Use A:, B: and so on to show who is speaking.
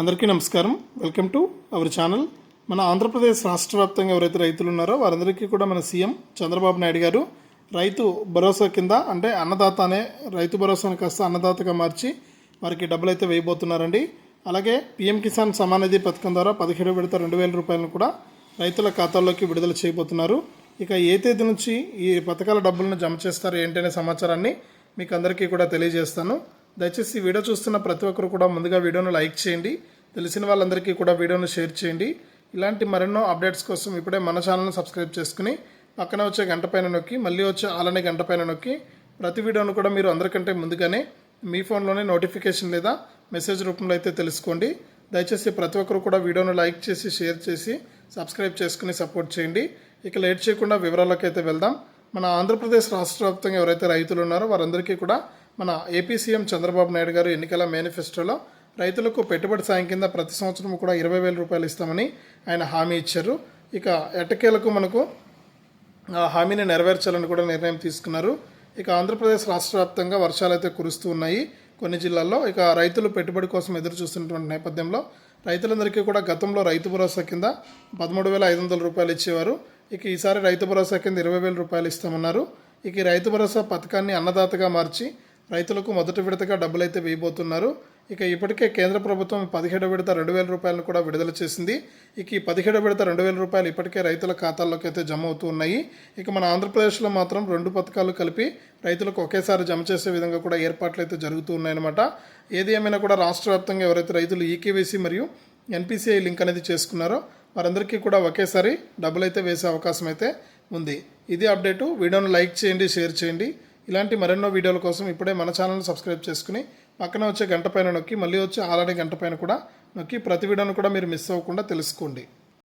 A: అందరికీ నమస్కారం. Welcome to our channel. మన ఆంధ్రప్రదేశ్ రాష్ట్ర వ్యాప్తంగా ఎవరైతే రైతులు ఉన్నారో వారందరికీ కూడా మన సీఎం చంద్రబాబు నాయుడు గారు రైతు భరోసా కింద అంటే అన్నదాత అనే రైతు భరోసాను కాస్త అన్నదాతగా మార్చి వారికి డబ్బులు అయితే వేయబోతున్నారండి. అలాగే పీఎం కిసాన్ సమానిధి పథకం ద్వారా పదిహేడు విడత రెండు వేల రూపాయలను కూడా రైతుల ఖాతాల్లోకి విడుదల చేయబోతున్నారు. ఇక ఏ తేదీ నుంచి ఈ పథకాల డబ్బులను జమ చేస్తారు ఏంటనే సమాచారాన్ని మీకు అందరికీ కూడా తెలియజేస్తాను. దయచేసి వీడియో చూస్తున్న ప్రతి ఒక్కరు కూడా ముందుగా వీడియోను లైక్ చేయండి. తెలిసిన వాళ్ళందరికీ కూడా వీడియోను షేర్ చేయండి. ఇలాంటి మరెన్నో అప్డేట్స్ కోసం ఇప్పుడే మన ఛానల్ని సబ్స్క్రైబ్ చేసుకుని పక్కన వచ్చే గంట పైన నొక్కి మళ్ళీ వచ్చే అలానే గంట పైన నొక్కి ప్రతి వీడియోను కూడా మీరు అందరికంటే ముందుగానే మీ ఫోన్లోనే నోటిఫికేషన్ లేదా మెసేజ్ రూపంలో అయితే తెలుసుకోండి. దయచేసి ప్రతి ఒక్కరు కూడా వీడియోను లైక్ చేసి షేర్ చేసి సబ్స్క్రైబ్ చేసుకుని సపోర్ట్ చేయండి. ఇక లేట్ చేయకుండా వివరాల్లోకి అయితే వెళ్దాం. మన ఆంధ్రప్రదేశ్ రాష్ట్ర వ్యాప్తంగా ఎవరైతే రైతులు ఉన్నారో వారందరికీ కూడా మన ఏపీ సీఎం చంద్రబాబు నాయుడు గారు ఎన్నికల మేనిఫెస్టోలో రైతులకు పెట్టుబడి సాయం కింద ప్రతి సంవత్సరం కూడా ఇరవై వేల రూపాయలు ఇస్తామని ఆయన హామీ ఇచ్చారు. ఇక ఎట్టకేలకు మనకు ఆ హామీని నెరవేర్చాలని కూడా నిర్ణయం తీసుకున్నారు. ఇక ఆంధ్రప్రదేశ్ రాష్ట్ర వ్యాప్తంగా వర్షాలు అయితే కురుస్తూ ఉన్నాయి. కొన్ని జిల్లాల్లో ఇక రైతులు పెట్టుబడి కోసం ఎదురు చూస్తున్నటువంటి నేపథ్యంలో రైతులందరికీ కూడా గతంలో రైతు భరోసా కింద పదమూడు వేల ఐదు వందల రూపాయలు ఇచ్చేవారు. ఇక ఈసారి రైతు భరోసా కింద ఇరవై వేల రూపాయలు ఇస్తామన్నారు. ఇక రైతు భరోసా పథకాన్ని అన్నదాతగా మార్చి రైతులకు మొదటి విడతగా డబ్బులైతే వేయబోతున్నారు. ఇక ఇప్పటికే కేంద్ర ప్రభుత్వం పదిహేడు విడత రెండు వేల రూపాయలను కూడా విడుదల చేసింది. ఇక ఈ పదిహేడు విడత రెండు వేల రూపాయలు ఇప్పటికే రైతుల ఖాతాల్లోకి అయితే జమ అవుతూ ఉన్నాయి. ఇక మన ఆంధ్రప్రదేశ్లో మాత్రం రెండు పథకాలు కలిపి రైతులకు ఒకేసారి జమ చేసే విధంగా కూడా ఏర్పాట్లు అయితే జరుగుతూ ఉన్నాయన్నమాట. ఏది ఏమైనా కూడా రాష్ట్ర వ్యాప్తంగా ఎవరైతే రైతులు ఈకేవీసీ మరియు ఎన్పిసిఐ లింక్ అనేది చేసుకున్నారో వారందరికీ కూడా ఒకేసారి డబ్బులైతే వేసే అవకాశం అయితే ఉంది. ఇది అప్డేటు. వీడియోను లైక్ చేయండి షేర్ చేయండి. ఇలాంటి మరెన్నో వీడియోల కోసం ఇప్పుడే మన ఛానల్ని సబ్స్క్రైబ్ చేసుకుని పక్కన వచ్చే గంట పైన నొక్కి మళ్ళీ వచ్చే ఆల్రెడీ గంట పైన కూడా నొక్కి ప్రతి వీడియోను కూడా మీరు మిస్ అవ్వకుండా తెలుసుకోండి.